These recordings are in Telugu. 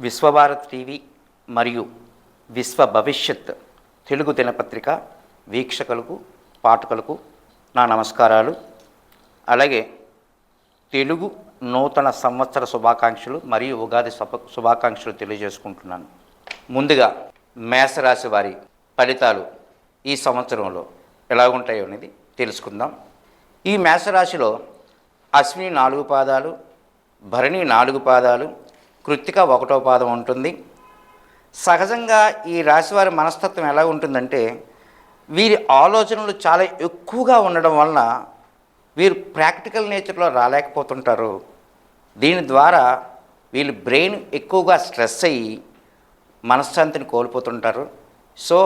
విశ్వభారత్ టీవీ మరియు విశ్వ భవిష్యత్ తెలుగు దినపత్రిక వీక్షకులకు పాఠకులకు నా నమస్కారాలు. అలాగే తెలుగు నూతన సంవత్సర శుభాకాంక్షలు మరియు ఉగాది శుభ శుభాకాంక్షలు తెలియజేసుకుంటున్నాను. ముందుగా మేషరాశి వారి ఫలితాలు ఈ సంవత్సరంలో ఎలా ఉంటాయో అనేది తెలుసుకుందాం. ఈ మేషరాశిలో అశ్విని నాలుగు పాదాలు భరణి నాలుగు పాదాలు కృత్తిక ఒకటో పాదం ఉంటుంది. సహజంగా ఈ రాశివారి మనస్తత్వం ఎలా ఉంటుందంటే వీరి ఆలోచనలు చాలా ఎక్కువగా ఉండడం వలన వీరు ప్రాక్టికల్ నేచర్లో రాలేకపోతుంటారు. దీని ద్వారా వీళ్ళు బ్రెయిన్ ఎక్కువగా స్ట్రెస్ అయ్యి మనశ్శాంతిని కోల్పోతుంటారు. సో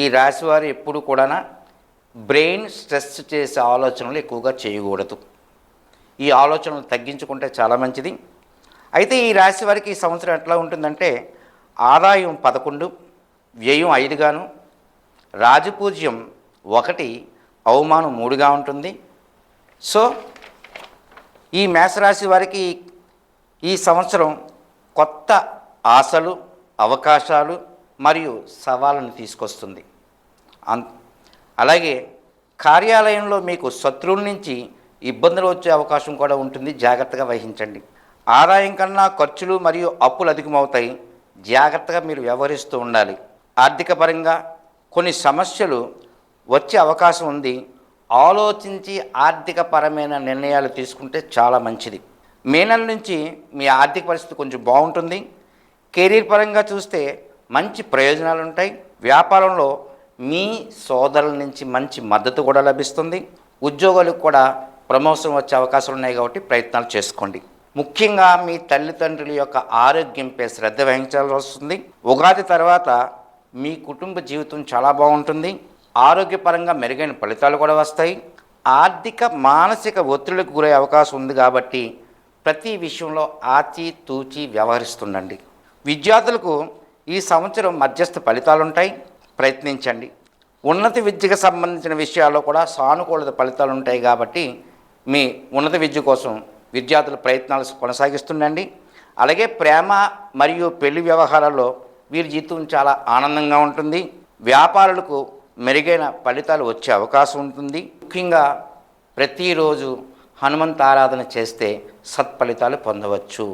ఈ రాశివారు ఎప్పుడు కూడా బ్రెయిన్ స్ట్రెస్ చేసే ఆలోచనలు ఎక్కువగా చేయకూడదు. ఈ ఆలోచనలు తగ్గించుకుంటే చాలా మంచిది. అయితే ఈ రాశి వారికి ఈ సంవత్సరం ఎట్లా ఉంటుందంటే ఆదాయం పదకొండు వ్యయం ఐదుగాను రాజపూజ్యం ఒకటి అవమానం మూడుగా ఉంటుంది. సో ఈ మేషరాశి వారికి ఈ సంవత్సరం కొత్త ఆశలు అవకాశాలు మరియు సవాళ్ళను తీసుకొస్తుంది. అన్ అలాగే కార్యాలయంలో మీకు శత్రువుల నుంచి ఇబ్బందులు వచ్చే అవకాశం కూడా ఉంటుంది. జాగ్రత్తగా వహించండి. ఆదాయం కన్నా ఖర్చులు మరియు అప్పులు అధికమవుతాయి. జాగ్రత్తగా మీరు వ్యవహరిస్తూ ఉండాలి. ఆర్థిక పరంగా కొన్ని సమస్యలు వచ్చే అవకాశం ఉంది. ఆలోచించి ఆర్థికపరమైన నిర్ణయాలు తీసుకుంటే చాలా మంచిది. మే నెల నుంచి మీ ఆర్థిక పరిస్థితి కొంచెం బాగుంటుంది. కెరీర్ పరంగా చూస్తే మంచి ప్రయోజనాలు ఉంటాయి వ్యాపారంలో మీ సోదరుల నుంచి మంచి మద్దతు కూడా లభిస్తుంది. ఉద్యోగులకు కూడా ప్రమోషన్ వచ్చే అవకాశాలు ఉన్నాయి కాబట్టి ప్రయత్నాలు చేసుకోండి. ముఖ్యంగా మీ తల్లిదండ్రుల యొక్క ఆరోగ్యంపై శ్రద్ధ వహించాల్సి వస్తుంది. ఉగాది తర్వాత మీ కుటుంబ జీవితం చాలా బాగుంటుంది. ఆరోగ్యపరంగా మెరుగైన ఫలితాలు కూడా వస్తాయి. ఆర్థిక మానసిక ఒత్తిడికి గురయ్యే అవకాశం ఉంది కాబట్టి ప్రతి విషయంలో ఆచి తూచి వ్యవహరిస్తుండండి. విద్యార్థులకు ఈ సంవత్సరం మధ్యస్థ ఫలితాలు ఉంటాయి. ప్రయత్నించండి. ఉన్నత విద్యకు సంబంధించిన విషయాల్లో కూడా సానుకూలత ఫలితాలు ఉంటాయి కాబట్టి మీ ఉన్నత విద్య కోసం విద్యార్థుల ప్రయత్నాలు కొనసాగిస్తుండండి. అలాగే ప్రేమ మరియు పెళ్ళి వ్యవహారాల్లో వీరి జీవితం చాలా ఆనందంగా ఉంటుంది. వ్యాపారులకు మెరుగైన ఫలితాలు వచ్చే అవకాశం ఉంటుంది. ముఖ్యంగా ప్రతిరోజు హనుమంత ఆరాధన చేస్తే సత్ఫలితాలు పొందవచ్చు.